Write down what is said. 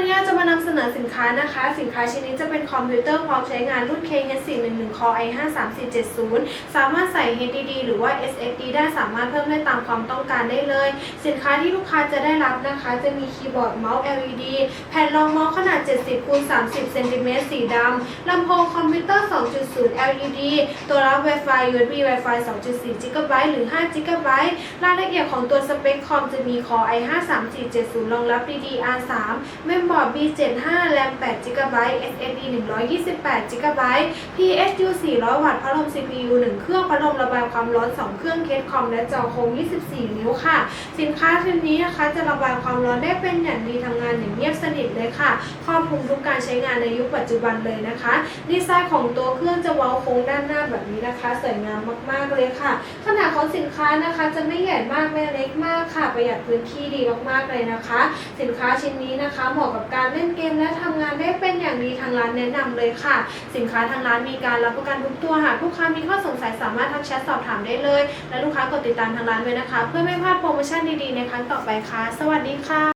ันนี้จะมานำเสนอสินค้านะคะ สินค้าชิ้นนี้จะเป็นคอมพิวเตอร์พร้อมใช้งานรุ่น KH411 Core i53470 สามารถใส่ HDD หรือว่า SSD ได้สามารถเพิ่มได้ตามความต้องการได้เลย สินค้าที่ลูกค้าจะได้รับนะคะ จะมีคีย์บอร์ดเมาส์ LED แผ่นรองเมาส์ขนาด 70คูณ30เซนติเมตรสีดำลำโพงคอมพิวเตอร์ 2.0 LED ตัวรับ Wi-Fi USB Wi-Fi 2.4 GB หรือ 5 GB รายละเอียดของตัวสเปคคอมจะมี Core i53470 รองรับ DDR3 เมมบอร์ด B75 RAM 8 GB SSD 128 GB PSU 400 วัตต์พัดลม CPU 1 เครื่องพัดลมระบายความร้อน 2 เครื่องเคสคอมและจอโคม24 นิ้วค่ะ สินค้าชิ้นนี้นะคะจะระบายความร้อนได้เป็นอย่างดีทำงานอย่างเงียบสนิทเลยค่ะครอบคลุมทุกการใช้งานในยุคปัจจุบันเลยนะคะ ดีไซน์ของตัวเครื่องจะเว้าโค้งด้านหน้าแบบนี้นะคะ สวยงามมากๆเลยค่ะ ขนาดของสินค้านะคะ จะไม่ใหญ่มากไม่เล็กมากค่ะ ประหยัดพื้นที่ดีมากๆเลยนะคะ สินค้าชิ้นนี้นะคะ เหมาะกับการเล่นเกมและทำงานได้เป็นอย่างดีทางร้านแนะนำเลยค่ะ สินค้าทางร้านมีการรับประกันทุกตัวหากลูกค้ามีข้อสงสัยสามารถทักแชทสอบถามได้เลย และลูกค้ากดติดตามทางร้านไว้นะคะ เพื่อไม่พลาดโปรโมชั่นดีๆในครั้งต่อไปค่ะ สวัสดีค่ะ